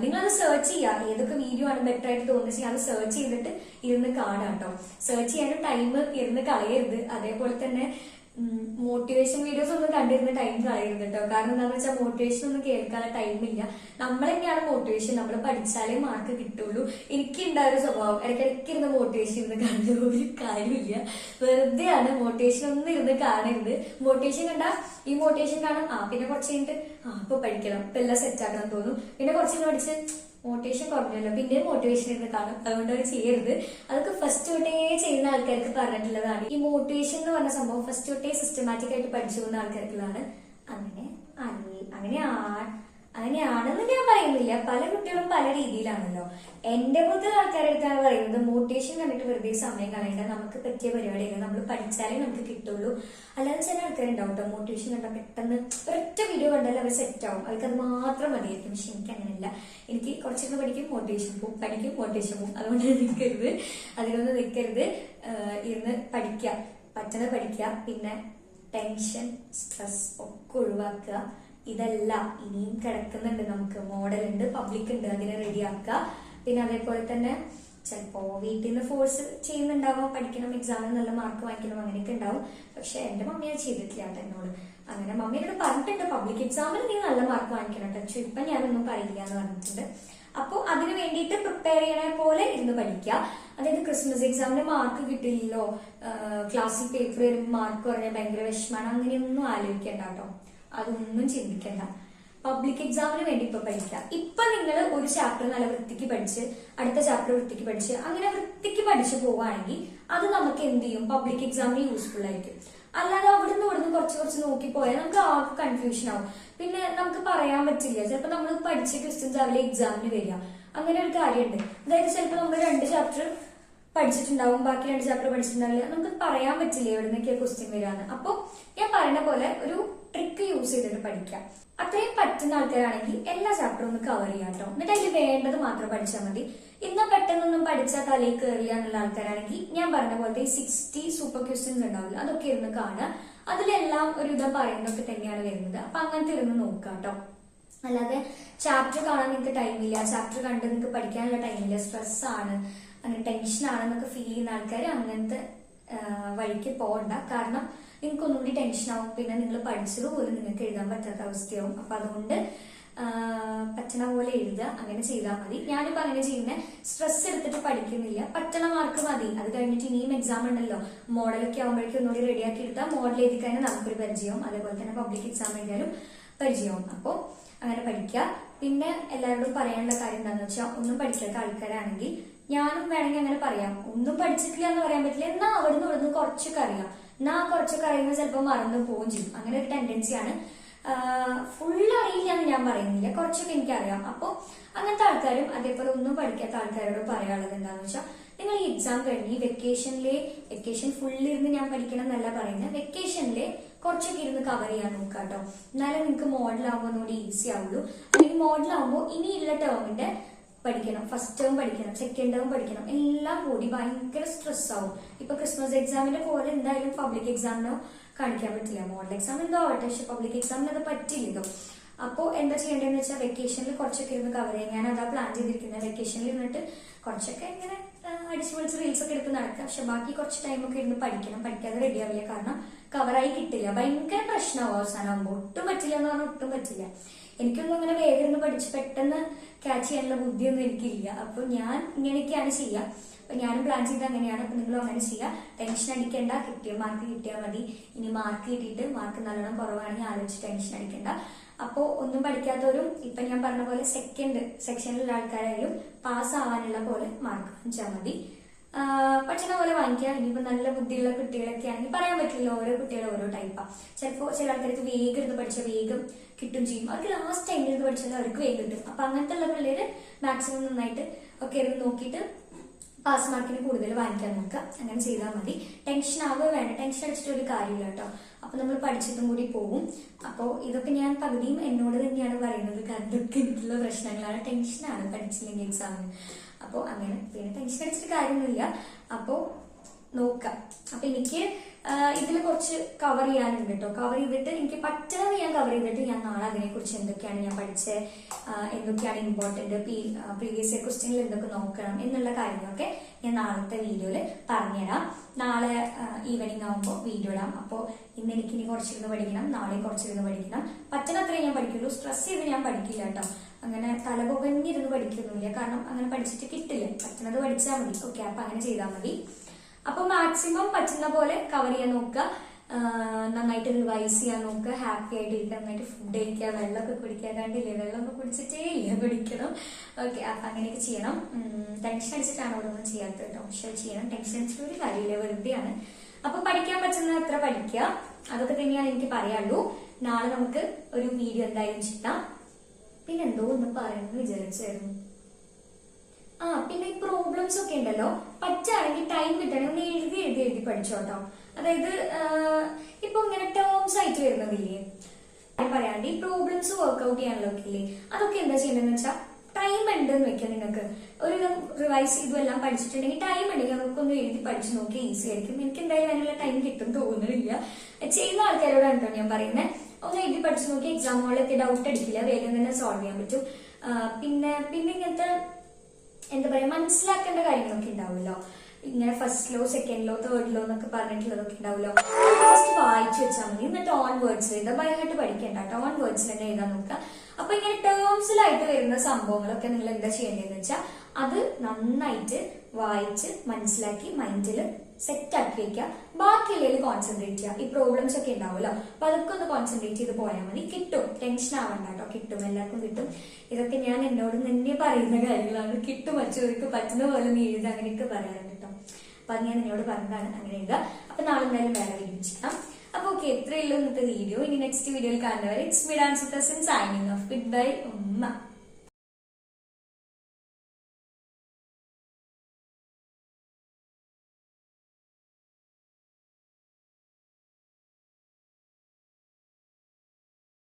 നിങ്ങളത് സെർച്ച് ചെയ്യാം. ഏതൊക്കെ വീഡിയോ ആണ് ബെറ്റർ ആയിട്ട് തോന്നുന്നത് അത് സെർച്ച് ചെയ്തിട്ട് ഇരുന്ന് കാണാം കേട്ടോ സെർച്ച് ചെയ്യാനും ടൈം ഇരുന്ന് കളയരുത്. അതേപോലെ തന്നെ മോട്ടിവേഷൻ വീഡിയോസ് ഒന്നും കണ്ടിരുന്ന ടൈം കളയരുത് കേട്ടോ കാരണം എന്താണെന്ന് വെച്ചാൽ മോട്ടിവേഷൻ ഒന്നും കേൾക്കാൻ ടൈമില്ല നമ്മൾ മോട്ടിവേഷൻ നമ്മൾ പഠിച്ചാലേ മാർക്ക് കിട്ടുള്ളൂ. എനിക്ക് ഉണ്ടായ ഒരു സ്വഭാവം. ഇടയ്ക്കിടയ്ക്ക് ഇരുന്ന് മോട്ടിവേഷൻ ഇരുന്ന് കാണുന്ന ഒരു കാര്യമില്ല. വെറുതെ ആണ് മോട്ടിവേഷൻ ഒന്നും ഇരുന്ന് കാണരുത്. മോട്ടിവേഷൻ കണ്ടാ ഈ മോട്ടിവേഷൻ കാണാം. ആ പിന്നെ കുറച്ച് കഴിഞ്ഞിട്ട് ആ ഇപ്പൊ പഠിക്കണം. ഇപ്പൊ എല്ലാം സെറ്റ് ആക്കണം തോന്നും. പിന്നെ കുറച്ച് പഠിച്ച് മോട്ടിവേഷൻ കുറഞ്ഞല്ലോ. പിന്നെ മോട്ടിവേഷൻ ഇരുന്ന് കാണും. അതുകൊണ്ട് അത് ചെയ്യരുത്. അതൊക്കെ ഫസ്റ്റ് തൊട്ടേ ആൾക്കാർക്ക് പറഞ്ഞിട്ടുള്ളതാണ്. ഈ മോട്ടിവേഷൻ എന്ന് പറഞ്ഞ സംഭവം ഫസ്റ്റ് തൊട്ടേ സിസ്റ്റമാറ്റിക് ആയിട്ട് പഠിച്ചു പോകുന്ന ആൾക്കാർക്കുള്ളതാണ്. അങ്ങനെ അങ്ങനെ അങ്ങനെയാണെന്ന് ഞാൻ പറയുന്നില്ല. പല കുട്ടികളും പല രീതിയിലാണല്ലോ. എന്റെ മുതൽ ആൾക്കാരുടെ അടുത്താണ് പറയുന്നത് മോട്ടിവേഷൻ കണ്ടിട്ട് വെറുതെ സമയം കളയണ്ട. നമുക്ക് പറ്റിയ പരിപാടിയല്ല. നമ്മൾ പഠിച്ചാലേ നമുക്ക് കിട്ടുള്ളൂ. അല്ലാതെ ചില ആൾക്കാരുണ്ടാവും കേട്ടോ മോട്ടിവേഷൻ കണ്ടാൽ പെട്ടെന്ന് ഒരൊറ്റ വീഡിയോ കണ്ടാൽ അവർ സെറ്റ് ആവും. അവർക്ക് അത് മാത്രം മതിയായിരിക്കും. പക്ഷെ എനിക്ക് അങ്ങനെയല്ല. എനിക്ക് കുറച്ചൊക്കെ പഠിക്കും മോട്ടിവേഷൻ പോവും. പഠിക്കും മോട്ടിവേഷൻ പോവും. അതുകൊണ്ട് നിൽക്കരുത് അതിനൊന്നും നിൽക്കരുത് ഇരുന്ന് പഠിക്കുക പറ്റുന്നത് പഠിക്കുക പിന്നെ ടെൻഷൻ സ്ട്രെസ് ഒക്കെ ഒഴിവാക്കുക. ഇതല്ല ഇനിയും കിടക്കുന്നുണ്ട് നമുക്ക്. മോഡൽ ഉണ്ട് പബ്ലിക് ഉണ്ട്. അതിനെ റെഡിയാക്കുക പിന്നെ അതേപോലെ തന്നെ ചിലപ്പോ വീട്ടിൽ നിന്ന് ഫോഴ്സ് ചെയ്യുന്നുണ്ടാവാം. പഠിക്കണം എക്സാമിന് നല്ല മാർക്ക് വാങ്ങിക്കണം അങ്ങനെയൊക്കെ ഉണ്ടാവും. പക്ഷെ എന്റെ മമ്മി അത് ചെയ്തിട്ടില്ല എന്നോട്. അങ്ങനെ മമ്മി എന്നോട് പറഞ്ഞിട്ടുണ്ട് പബ്ലിക് എക്സാമിന് നീ നല്ല മാർക്ക് വാങ്ങിക്കണം. പക്ഷെ ഇപ്പൊ ഞാനൊന്നും പറയില്ല എന്ന് പറഞ്ഞിട്ടുണ്ട്. അപ്പോൾ അതിന് വേണ്ടിയിട്ട് പ്രിപ്പയർ ചെയ്യണ പോലെ ഇരുന്ന് പഠിക്കുക. അതായത് ക്രിസ്മസ് എക്സാമിന് മാർക്ക് കിട്ടില്ലല്ലോ ക്ലാസ്സിൽ പേപ്പർ വരുമ്പോൾ മാർക്ക് പറഞ്ഞാൽ ഭയങ്കര വിഷമാണ്. അങ്ങനെയൊന്നും ആലോചിക്കേണ്ട കേട്ടോ. അതൊന്നും ചിന്തിക്കേണ്ട. പബ്ലിക് എക്സാമിന് വേണ്ടി ഇപ്പൊ പഠിക്കുക. ഇപ്പൊ നിങ്ങൾ ഒരു ചാപ്റ്റർ നല്ല വൃത്തിക്ക് പഠിച്ച് അടുത്ത ചാപ്റ്റർ വൃത്തിക്ക് പഠിച്ച് അങ്ങനെ വൃത്തിക്ക് പഠിച്ചു പോവുകയാണെങ്കിൽ അത് നമുക്ക് എന്ത് ചെയ്യും? പബ്ലിക് എക്സാമിന് യൂസ്ഫുൾ ആയിരിക്കും. അല്ലാതെ ഇവിടുന്ന് കുറച്ച് നോക്കിപ്പോയാൽ നോക്കി പോയാൽ നമുക്ക് ആകെ കൺഫ്യൂഷൻ ആവും. പിന്നെ നമുക്ക് പറയാൻ പറ്റില്ല. ചിലപ്പോൾ നമ്മൾ പഠിച്ച ക്വസ്റ്റ്യൻസ് അവരെ എക്സാമിന് വരിക. അങ്ങനെ ഒരു കാര്യമുണ്ട്. അതായത് ചിലപ്പോൾ നമ്മൾ രണ്ട് ചാപ്റ്റർ പഠിച്ചിട്ടുണ്ടാവും ബാക്കി രണ്ട് ചാപ്റ്റർ പഠിച്ചിട്ടുണ്ടാവില്ല. നമുക്ക് പറയാൻ പറ്റില്ല എവിടെ നിന്നൊക്കെയാ ക്വസ്റ്റ്യൻ വരാന്ന്. അപ്പോൾ ഞാൻ പറയുന്ന പോലെ ഒരു ട്രിക്ക് യൂസ് ചെയ്തിട്ട് പഠിക്കാം. അത്രയും പറ്റുന്ന ആൾക്കാരാണെങ്കിൽ എല്ലാ ചാപ്റ്ററും ഒന്ന് കവർ ചെയ്യാം കേട്ടോ എന്നിട്ട് അതിൽ വേണ്ടത് മാത്രം പഠിച്ചാൽ മതി. ഇന്ന് പെട്ടെന്നൊന്നും പഠിച്ചാൽ തലയിൽ കയറില്ല എന്നുള്ള ആൾക്കാരാണെങ്കിൽ ഞാൻ പറഞ്ഞ പോലത്തെ സിക്സ്റ്റി സൂപ്പർ ക്വസ്റ്റ്യൻസ് ഉണ്ടാവില്ല. അതൊക്കെ ഇരുന്ന് കാണുക. അതിലെല്ലാം ഒരു ഇതം പറയുന്നതൊക്കെ തന്നെയാണ് വരുന്നത്. അപ്പൊ അങ്ങനത്തെ ഇരുന്ന് നോക്കാം കേട്ടോ അല്ലാതെ ചാപ്റ്റർ കാണാൻ നിങ്ങൾക്ക് ടൈമില്ല ചാപ്റ്റർ കണ്ട് നിങ്ങൾക്ക് പഠിക്കാനുള്ള ടൈമില്ല സ്ട്രെസ് ആണ്. അങ്ങനെ ടെൻഷൻ ആണെന്നൊക്കെ ഫീൽ ചെയ്യുന്ന ആൾക്കാർ അങ്ങനത്തെ വഴിക്ക് പോകണ്ട കാരണം നിങ്ങൾക്ക് ഒന്നുകൂടി ടെൻഷൻ ആവും. പിന്നെ നിങ്ങൾ പഠിച്ചത് പോലും നിങ്ങൾക്ക് എഴുതാൻ പറ്റാത്ത അവസ്ഥയാവും. അപ്പൊ അതുകൊണ്ട് പറ്റണ പോലെ എഴുതുക. അങ്ങനെ ചെയ്താൽ മതി. ഞാനിപ്പോ അങ്ങനെ ചെയ്യുന്നത് സ്ട്രെസ് എടുത്തിട്ട് പഠിക്കുന്നില്ല. പറ്റണ മാർക്ക് മതി. അത് കഴിഞ്ഞിട്ട് ഇനിയും എക്സാം ഉണ്ടല്ലോ. മോഡലൊക്കെ ആകുമ്പോഴേക്കും ഒന്നുകൂടി റെഡിയാക്കി എടുത്താൽ മോഡൽ എഴുതി കഴിഞ്ഞാൽ നമുക്കൊരു പരിചയവും. അതേപോലെ തന്നെ പബ്ലിക് എക്സാം എഴുതിയാലും പരിചയവും. അപ്പോൾ അങ്ങനെ പഠിക്കുക പിന്നെ എല്ലാവരോടും പറയാനുള്ള കാര്യം എന്താണെന്ന് വെച്ചാൽ ഒന്നും പഠിക്കാത്ത ആൾക്കാരാണെങ്കിൽ ഞാനും വേണമെങ്കിൽ അങ്ങനെ പറയാം. ഒന്നും പഠിച്ചിട്ടില്ല എന്ന് പറയാൻ പറ്റില്ല. എന്നാ അവിടുന്ന് ഇവിടുന്ന് കുറച്ചൊക്കെ അറിയാം. എന്നാ കുറച്ചൊക്കെ അറിയുന്ന ചിലപ്പോൾ മറന്നു പോവുകയും ചെയ്യും. അങ്ങനെ ഒരു ടെൻഡൻസിയാണ് ഫുൾ അറിയില്ല എന്ന് ഞാൻ പറയുന്നില്ല. കുറച്ചൊക്കെ എനിക്കറിയാം. അപ്പോൾ അങ്ങനത്തെ ആൾക്കാരും അതേപോലെ ഒന്നും പഠിക്കാത്ത ആൾക്കാരോട് പറയാനുള്ളത് എന്താണെന്ന് വെച്ചാൽ നിങ്ങൾ ഈ എക്സാം കഴിഞ്ഞ് ഈ വെക്കേഷനിലെ വെക്കേഷൻ ഫുള്ളിരുന്ന് ഞാൻ പഠിക്കണം എന്നല്ല പറയുന്നത് വെക്കേഷനിലെ കുറച്ചൊക്കെ ഇരുന്ന് കവർ ചെയ്യാൻ നോക്കുക കേട്ടോ. എന്നാലും നിങ്ങൾക്ക് മോഡലാകുമ്പോൾ ഒന്നുകൂടി ഈസി ആവുള്ളൂ. അല്ലെങ്കിൽ മോഡലാകുമ്പോൾ ഇനിയുള്ള ടേമിന്റെ പഠിക്കണം. ഫസ്റ്റ് ടേം പഠിക്കണം സെക്കൻഡ് ടേം പഠിക്കണം എല്ലാം കൂടി ഭയങ്കര സ്ട്രെസ് ആവും. ഇപ്പൊ ക്രിസ്മസ് എക്സാമിന്റെ പോലെ എന്തായാലും പബ്ലിക് എക്സാമിനോ കാണിക്കാൻ പറ്റില്ല. മോഡൽ എക്സാം എന്തോ ആവട്ടെ പക്ഷെ പബ്ലിക് എക്സാമിന് അത് പറ്റില്ലല്ലോ. അപ്പോൾ എന്താ ചെയ്യേണ്ടതെന്ന് വെച്ചാൽ വെക്കേഷനിൽ കുറച്ചൊക്കെ ഇരുന്ന് കവർ ചെയ്യാം. ഞാൻ അതാ പ്ലാൻ ചെയ്തിരിക്കുന്നത് വെക്കേഷനിൽ ഇരുന്നിട്ട് കുറച്ചൊക്കെ ഇങ്ങനെ അടിച്ചു പൊളിച്ച് റീൽസ് ഒക്കെ എടുത്ത് നടക്കാം. പക്ഷെ ബാക്കി കുറച്ച് ടൈമൊക്കെ ഇരുന്ന് പഠിക്കണം. പഠിക്കാതെ റെഡി ആവില്ല. കാരണം കവറായി കിട്ടില്ല. ഭയങ്കര പ്രശ്നമാവും അവസാനമാകുമ്പോൾ ഒട്ടും പറ്റില്ല എന്ന് പറഞ്ഞാൽ ഒട്ടും പറ്റില്ല. എനിക്കൊന്നും അങ്ങനെ വേഗം പഠിച്ച് പെട്ടെന്ന് ക്യാച്ച് ചെയ്യാനുള്ള ബുദ്ധിയൊന്നും എനിക്കില്ല. അപ്പൊ ഞാൻ ഇങ്ങനെയൊക്കെയാണ് ചെയ്യുക അപ്പൊ ഞാനും പ്ലാൻ ചെയ്ത് അങ്ങനെയാണ്. അപ്പൊ നിങ്ങളും അങ്ങനെ ചെയ്യുക ടെൻഷൻ അടിക്കേണ്ട. കിട്ടിയ മാർക്ക് കിട്ടിയാൽ മതി. ഇനി മാർക്ക് കിട്ടിയിട്ട് മാർക്ക് നല്ലോണം കുറവാണെങ്കിൽ ആലോചിച്ച് ടെൻഷൻ അടിക്കേണ്ട. അപ്പോൾ ഒന്നും പഠിക്കാത്തവരും ഇപ്പൊ ഞാൻ പറഞ്ഞ പോലെ സെക്കൻഡ് സെക്ഷനിലുള്ള ആൾക്കാരായാലും പാസ് ആവാനുള്ള പോലെ മാർക്ക് വാങ്ങിച്ചാൽ മതി. പഠിക്കുന്ന പോലെ വാങ്ങിക്കുക. ഇനിയിപ്പോൾ നല്ല ബുദ്ധിയുള്ള കുട്ടികളൊക്കെ ആണെങ്കിൽ പറയാൻ പറ്റില്ല ഓരോ കുട്ടികളും ഓരോ ടൈപ്പാണ് ചിലപ്പോൾ ചില ആൾക്കാർക്ക് വേഗം ഇരുന്ന് പഠിച്ച വേഗം കിട്ടും ചെയ്യും. അവർക്ക് ലാസ്റ്റ് ടൈമിൽ ഇരുന്ന് പഠിച്ചാൽ അവർക്ക് വേഗം കിട്ടും. അപ്പൊ അങ്ങനത്തെ ഉള്ള പിള്ളേര് മാക്സിമം നന്നായിട്ട് ഒക്കെ ഇരുന്ന് നോക്കിയിട്ട് പാസ് മാർക്കിന് കൂടുതൽ വാങ്ങിക്കാൻ നോക്കുക. അങ്ങനെ ചെയ്താൽ മതി. ടെൻഷൻ ആവുക വേണ്ട. ടെൻഷൻ അടിച്ചിട്ട് ഒരു കാര്യമില്ല കേട്ടോ. അപ്പൊ നമ്മൾ പഠിച്ചിട്ടും കൂടി പോകും. അപ്പോൾ ഇതൊക്കെ ഞാൻ പകുതിയും എന്നോട് തന്നെയാണ് പറയുന്നത്. കാരണം ഇതൊക്കെ എനിക്കുള്ള പ്രശ്നങ്ങളാണ്. ടെൻഷനാണ് പഠിച്ചില്ലെങ്കിൽ എക്സാമിന് അപ്പോൾ അങ്ങനെ പിന്നെ ടെൻഷൻ അടിച്ചിട്ട് കാര്യമൊന്നുമില്ല. അപ്പോൾ നോക്കാം. അപ്പൊ എനിക്ക് ഇതിൽ കുറച്ച് കവർ ചെയ്യാനുണ്ട് കേട്ടോ കവർ ചെയ്തിട്ട് എനിക്ക് പറ്റുന്നത് ഞാൻ കവർ ചെയ്തിട്ട് ഞാൻ നാളെ അതിനെക്കുറിച്ച് എന്തൊക്കെയാണ് ഞാൻ പഠിച്ചത് ആ, എന്തൊക്കെയാണ് ഇമ്പോർട്ടന്റ് പ്രീവിയസ് ഇയർ ക്വസ്റ്റ്യനിൽ എന്തൊക്കെ നോക്കണം എന്നുള്ള കാര്യങ്ങളൊക്കെ ഞാൻ നാളത്തെ വീഡിയോയിൽ പറഞ്ഞുതരാം. നാളെ ഈവനിങ് ആകുമ്പോൾ വീഡിയോ ഇടാം. അപ്പോൾ ഇന്ന് എനിക്ക് ഇനി കുറച്ചിരുന്ന് പഠിക്കണം നാളെ കുറച്ചിരുന്ന് പഠിക്കണം. പറ്റുന്നത്രയും ഞാൻ പഠിക്കുള്ളൂ. സ്ട്രെസ് ചെയ്ത് ഞാൻ പഠിക്കില്ല കേട്ടോ അങ്ങനെ തലപുകഞ്ഞിരുന്ന് പഠിക്കുന്നില്ല കാരണം അങ്ങനെ പഠിച്ചിട്ട് കിട്ടില്ല. പറ്റുന്നത് പഠിച്ചാൽ മതി. ഓക്കെ അപ്പം അങ്ങനെ ചെയ്താൽ മതി. അപ്പൊ മാക്സിമം പറ്റുന്ന പോലെ കവർ ചെയ്യാൻ നോക്കുക. നന്നായിട്ട് റിവൈസ് ചെയ്യാൻ നോക്കുക. ഹാപ്പി ആയിട്ട് ഇരിക്കുക നന്നായിട്ട് ഫുഡ് കഴിക്കുക. വെള്ളമൊക്കെ കുടിക്കുക കണ്ടില്ലേ? വെള്ളമൊക്കെ കുടിച്ചിട്ടേ ഇല്ല കുടിക്കണം. ഓക്കെ അപ്പൊ അങ്ങനെയൊക്കെ ചെയ്യണം. ടെൻഷൻ അടിച്ചിട്ടാണ് ഓരോന്നും ചെയ്യാത്തത് കേട്ടോ. പക്ഷെ ചെയ്യണം. ടെൻഷൻ അടിച്ചിട്ട് ഒരു കാര്യമില്ല. വെറുതെയാണ് അപ്പൊ പഠിക്കാൻ പറ്റുന്ന അത്ര പഠിക്കുക? അതൊക്കെ തന്നെയാണ് എനിക്ക് പറയാനുള്ളൂ. നാളെ നമുക്ക് ഒരു വീഡിയോ എന്തായാലും ചിട്ടാം പിന്നെ എന്തോ ഒന്ന് പറയുന്നത് വിചാരിച്ചായിരുന്നു. ആ പിന്നെ ഈ പ്രോബ്ലംസ് ഒക്കെ ഉണ്ടല്ലോ. പറ്റുകയാണെങ്കിൽ ടൈം ഒന്ന് എഴുതി എഴുതി എഴുതി പഠിച്ചോട്ടോ അതായത് ഇപ്പൊ ഇങ്ങനെ ടേംസ് ആയിട്ട് വരുന്നതില്ലേ? പറയാണ്ട് ഈ പ്രോബ്ലംസ് വർക്ക്ഔട്ട് ചെയ്യാനുള്ള ഒക്കെ അതൊക്കെ എന്താ ചെയ്യേണ്ടതെന്ന് വെച്ചാൽ ടൈം ഉണ്ടെന്ന് വെക്കാം നിങ്ങൾക്ക് ഒരു റിവൈസ് ഇതുമെല്ലാം പഠിച്ചിട്ടുണ്ടെങ്കിൽ ടൈം ഉണ്ടെങ്കിൽ നമുക്കൊന്ന് എഴുതി പഠിച്ചു നോക്കി ഈസി ആയിരിക്കും. എനിക്ക് എന്തായാലും അതിനുള്ള ടൈം കിട്ടും തോന്നുന്നില്ല. ചെയ്യുന്ന ആൾക്കാരോടാണ് കേട്ടോ ഞാൻ പറയുന്നത് ഒന്ന് എഴുതി പഠിച്ചു നോക്കി എക്സാം ഹോളിലൊക്കെ ഡൗട്ട് അടിക്കില്ല. വേഗം തന്നെ സോൾവ് ചെയ്യാൻ പറ്റും. പിന്നെ പിന്നെ ഇങ്ങനത്തെ എന്താ പറയാ മനസ്സിലാക്കേണ്ട കാര്യങ്ങളൊക്കെ ഉണ്ടാവുമല്ലോ. ഇങ്ങനെ first law second law third law എന്നൊക്കെ പറഞ്ഞിട്ടുള്ളതൊക്കെ ഉണ്ടാവുമല്ലോ. ഫസ്റ്റ് വായിച്ചു വെച്ചാൽ മതി. എന്നിട്ട് ഓൺ വേർഡ്സ് എഴുതാം. ബൈഹായിട്ട് പഠിക്കേണ്ട കേട്ടോ. ഓൺ വേർഡ്സ് തന്നെ എഴുതാൻ നോക്കുക. അപ്പൊ ഇങ്ങനെ ടേംസിലായിട്ട് വരുന്ന സംഭവങ്ങളൊക്കെ നിങ്ങൾ എന്താ ചെയ്യേണ്ടതെന്ന് വെച്ചാൽ അത് നന്നായിട്ട് വായിച്ച് മനസ്സിലാക്കി മൈൻഡിൽ സെറ്റ് ആക്കി വെക്കുക. ബാക്കിയുള്ളതിൽ കോൺസെൻട്രേറ്റ് ചെയ്യുക. ഈ പ്രോബ്ലംസ് ഒക്കെ ഉണ്ടാവുമല്ലോ. അപ്പൊ അതൊക്കെ ഒന്ന് കോൺസെൻട്രേറ്റ് ചെയ്ത് പോയാൽ മതി. കിട്ടും. ടെൻഷൻ ആവണ്ട കേട്ടോ. കിട്ടും. എല്ലാവർക്കും കിട്ടും. ഇതൊക്കെ ഞാൻ എന്നോട് തന്നെ പറയുന്ന കാര്യങ്ങളാണ്. കിട്ടും അച്ചോർക്ക് പറ്റുന്ന പോലെ നീ എഴുതുക അങ്ങനെയൊക്കെ പറയാറുണ്ട് കേട്ടോ. അപ്പൊ അത് ഞാൻ നിന്നോട് പറഞ്ഞതാണ്. അങ്ങനെ എഴുതുക അപ്പൊ നാളെ എന്തായാലും വേറെ ചെയ്യാം. അപ്പൊ ഓക്കെ എത്രയുള്ളൂ ഇന്നത്തെ വീഡിയോ ഇനി നെക്സ്റ്റ് വീഡിയോയിൽ കാണുന്നവരെ it's me dance with signing off good bye ഉമ്മ.